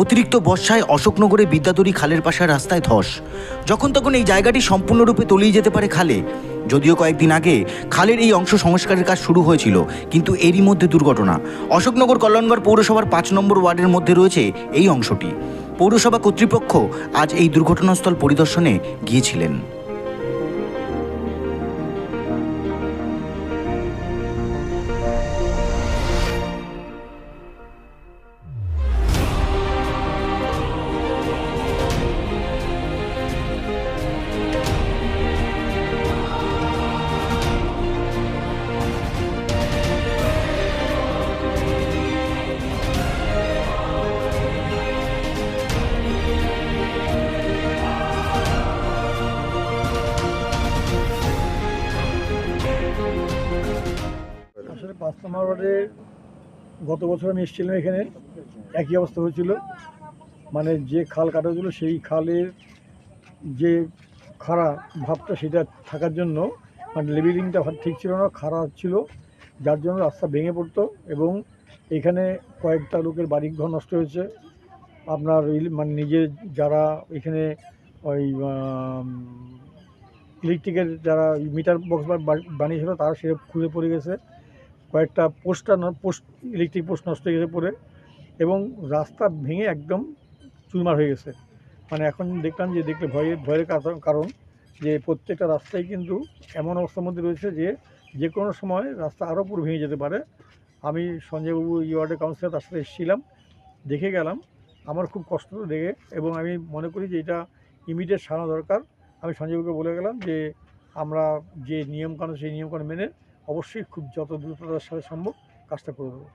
অতিরিক্ত বর্ষায় অশোকনগরে বিদ্যাধরী খালের পাশে রাস্তায় ধস। যখন তখন এই জায়গাটি সম্পূর্ণরূপে তলিয়ে যেতে পারে খালে। যদিও কয়েকদিন আগে খালের এই অংশ সংস্কারের কাজ শুরু হয়েছিল, কিন্তু এরই মধ্যে দুর্ঘটনা। অশোকনগর কল্যাণগড় পৌরসভার পাঁচ নম্বর ওয়ার্ডের মধ্যে রয়েছে এই অংশটি। পৌরসভা কর্তৃপক্ষ আজ এই দুর্ঘটনাস্থল পরিদর্শনে গিয়েছিলেন। আসলে পাঁচ নম্বর ওয়ার্ডে গত বছর আমি এসেছিলাম এখানে। একই অবস্থা হয়েছিল। মানে যে খাল কাটা হয়েছিল, সেই খালের যে খাড়া ভাবটা সেটা থাকার জন্য মানে লেভেলিংটা ঠিক ছিল না, খাড়া ছিল। যার জন্য রাস্তা ভেঙে পড়তো এবং এখানে কয়েকটা লোকের বাড়ি ঘর নষ্ট হয়েছে। আপনার মানে নিজে যারা এখানে ওই ইলেকট্রিকের যারা মিটার বক্স বানিয়েছিল, তারা সে খুঁজে পড়ে গেছে। কয়েকটা পোস্টটা পোস্ট, ইলেকট্রিক পোস্ট নষ্ট হয়ে গেছে পড়ে এবং রাস্তা ভেঙে একদম চুরমার হয়ে গেছে। মানে এখন দেখলাম যে দেখলে ভয়ে, ভয়ের কারণ- যে প্রত্যেকটা রাস্তাই কিন্তু এমন অবস্থার মধ্যে রয়েছে যে যে কোনো সময় রাস্তা আরও পুরো ভেঙে যেতে পারে। আমি সঞ্জয়বাবু এই ওয়ার্ডের কাউন্সিলর, তার সাথে এসেছিলাম, দেখে গেলাম। আমার খুব কষ্ট দেখে এবং আমি মনে করি যে এটা ইমিডিয়েট সারানো দরকার। আমি সঞ্জয়বাবুকে বলে গেলাম যে আমরা যে নিয়মকানুন, সেই নিয়মকানুন মেনে অবশ্যই খুব যত দ্রুততার সাথে সম্ভব কাজটা করে দেবো।